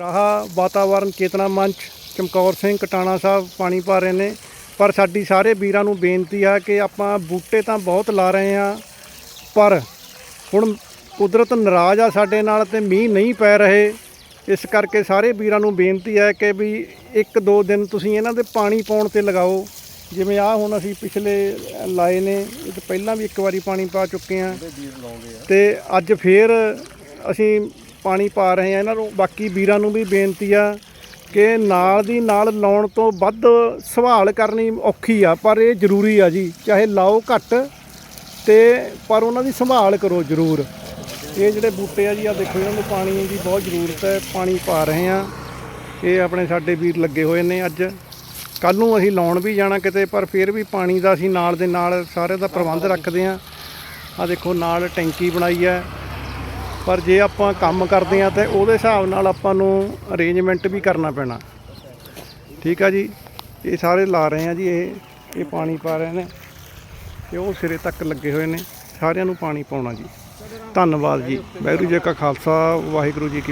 ਰਾਹਾ ਵਾਤਾਵਰਨ ਚੇਤਨਾ ਮੰਚ ਚਮਕੌਰ ਸਿੰਘ ਕਟਾਣਾ ਸਾਹਿਬ ਪਾਣੀ ਪਾ ਰਹੇ ਨੇ। ਪਰ ਸਾਡੀ ਸਾਰੇ ਵੀਰਾਂ ਨੂੰ ਬੇਨਤੀ ਆ ਕਿ ਆਪਾਂ ਬੂਟੇ ਤਾਂ ਬਹੁਤ ਲਾ ਰਹੇ ਆ ਪਰ ਹੁਣ ਕੁਦਰਤ ਨਾਰਾਜ਼ ਆ ਸਾਡੇ ਨਾਲ ਤੇ ਮੀਂਹ ਨਹੀਂ ਪੈ ਰਹੇ। ਇਸ ਕਰਕੇ ਸਾਰੇ ਵੀਰਾਂ ਨੂੰ ਬੇਨਤੀ ਹੈ ਕਿ ਵੀ ਇੱਕ ਦੋ ਦਿਨ ਤੁਸੀਂ ਇਹਨਾਂ ਦੇ ਪਾਣੀ ਪਾਉਣ ਤੇ ਲਗਾਓ। ਜਿਵੇਂ ਆ ਹੁਣ ਅਸੀਂ ਪਿਛਲੇ ਲਾਏ ਨੇ ਇਹ ਤੋਂ ਪਹਿਲਾਂ ਵੀ ਇੱਕ ਵਾਰੀ ਪਾਣੀ ਪਾ ਚੁੱਕੇ ਆ। ਤੇ ਅੱਜ ਫੇਰ ਅਸੀਂ ਪਾਣੀ ਪਾ ਰਹੇ ਆ, ਇਹਨਾਂ ਨੂੰ ਬਾਕੀ ਵੀਰਾਂ ਨੂੰ ਵੀ ਬੇਨਤੀ ਆ ਕਿ ਨਾਲ ਦੀ ਨਾਲ ਲਾਉਣ ਤੋਂ ਵੱਧ ਸੰਭਾਲ ਕਰਨੀ ਔਖੀ ਆ, ਪਰ ਇਹ ਜ਼ਰੂਰੀ ਆ ਜੀ, ਚਾਹੇ ਲਾਓ ਘੱਟ ਤੇ ਪਰ ਉਹਨਾਂ ਦੀ ਸੰਭਾਲ ਕਰੋ ਜ਼ਰੂਰ। ਇਹ ਜਿਹੜੇ ਬੂਟੇ ਆ ਜੀ ਆ ਦੇਖੋ ਇਹਨਾਂ ਨੂੰ ਪਾਣੀ ਦੀ ਬਹੁਤ ਜ਼ਰੂਰਤ ਹੈ, ਪਾਣੀ ਪਾ ਰਹੇ ਆ। ਇਹ ਆਪਣੇ ਸਾਡੇ ਵੀਰ ਲੱਗੇ ਹੋਏ ਨੇ ਅੱਜ। ਕੱਲ ਨੂੰ ਅਸੀਂ ਲਾਉਣ ਵੀ ਜਾਣਾ ਕਿਤੇ, ਪਰ ਫਿਰ ਵੀ ਪਾਣੀ ਦਾ ਅਸੀਂ ਨਾਲ ਦੇ ਨਾਲ ਸਾਰੇ ਦਾ ਪ੍ਰਬੰਧ ਰੱਖਦੇ ਆ। ਆ ਦੇਖੋ, ਨਾਲ ਟੈਂਕੀ ਬਣਾਈ ਹੈ। ਪਰ ਜੇ ਆਪਾਂ ਕੰਮ ਕਰਦੇ ਆ ਤੇ ਉਹਦੇ ਹਿਸਾਬ ਨਾਲ ਆਪਾਂ ਨੂੰ ਅਰੇਂਜਮੈਂਟ ਵੀ ਕਰਨਾ ਪੈਣਾ। ਠੀਕ ਆ ਜੀ? ਇਹ ਸਾਰੇ ਲਾ ਰਹੇ ਆ ਜੀ, ਇਹ ਇਹ ਪਾਣੀ ਪਾ ਰਹੇ ਨੇ ਤੇ ਉਹ ਸਿਰੇ ਤੱਕ ਲੱਗੇ ਹੋਏ ਨੇ। ਸਾਰਿਆਂ ਨੂੰ ਪਾਣੀ ਪਾਉਣਾ ਜੀ। ਧੰਨਵਾਦ ਜੀ। ਵਾਹਿਗੁਰੂ ਜੀ ਕਾ ਖਾਲਸਾ, ਵਾਹਿਗੁਰੂ ਜੀ ਕੀ